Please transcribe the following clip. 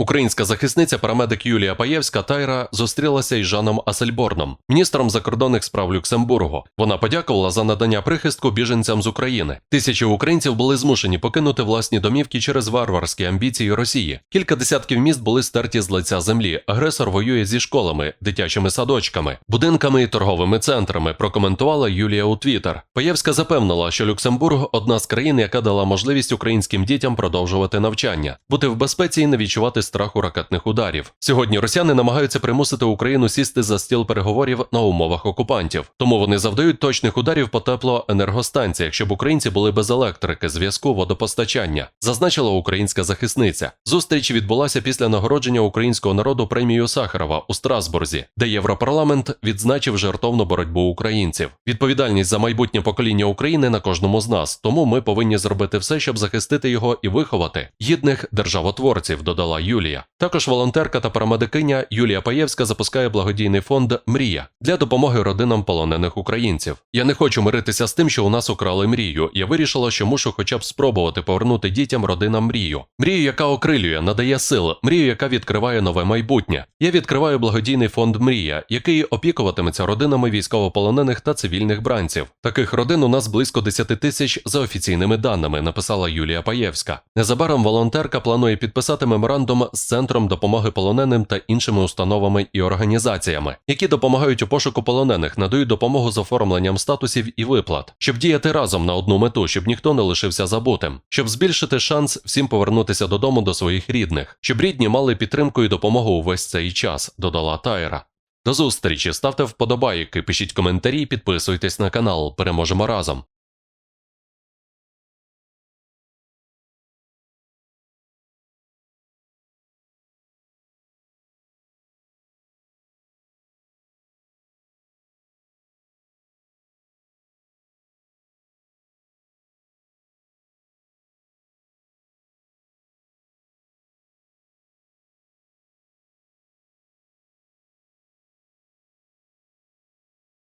Українська захисниця парамедик Юлія Паєвська Тайра зустрілася із Жаном Асельборном, міністром закордонних справ Люксембургу. Вона подякувала за надання прихистку біженцям з України. Тисячі українців були змушені покинути власні домівки через варварські амбіції Росії. Кілька десятків міст були стерті з лиця землі. Агресор воює зі школами, дитячими садочками, будинками і торговими центрами. Прокоментувала Юлія у Твіттер. Паєвська запевнила, що Люксембург одна з країн, яка дала можливість українським дітям продовжувати навчання, бути в безпеці і не відчувати страху ракетних ударів. Сьогодні росіяни намагаються примусити Україну сісти за стіл переговорів на умовах окупантів. Тому вони завдають точних ударів по теплоенергостанціях, щоб українці були без електрики, зв'язку, водопостачання, зазначила українська захисниця. Зустріч відбулася після нагородження українського народу премією Сахарова у Страсбурзі, де Європарламент відзначив жертовну боротьбу українців. Відповідальність за майбутнє покоління України на кожному з нас. Тому ми повинні зробити все, щоб захистити його і виховати гідних державотворців, додала Юлія. Також волонтерка та парамедикиня Юлія Паєвська запускає благодійний фонд Мрія для допомоги родинам полонених українців. Я не хочу миритися з тим, що у нас украли мрію. Я вирішила, що мушу хоча б спробувати повернути дітям родинам мрію. Мрію, яка окрилює, надає сил, мрію, яка відкриває нове майбутнє. Я відкриваю благодійний фонд Мрія, який опікуватиметься родинами військовополонених та цивільних бранців. Таких родин у нас близько 10 тисяч за офіційними даними, написала Юлія Паєвська. Незабаром волонтерка планує підписати меморандум з центром допомоги полоненим та іншими установами і організаціями, які допомагають у пошуку полонених, надають допомогу з оформленням статусів і виплат, щоб діяти разом на одну мету, щоб ніхто не лишився забутим, щоб збільшити шанс всім повернутися додому до своїх рідних, щоб рідні мали підтримку і допомогу увесь цей час, додала Тайра. До зустрічі, ставте вподобайки, пишіть коментарі, підписуйтесь на канал. Переможемо разом.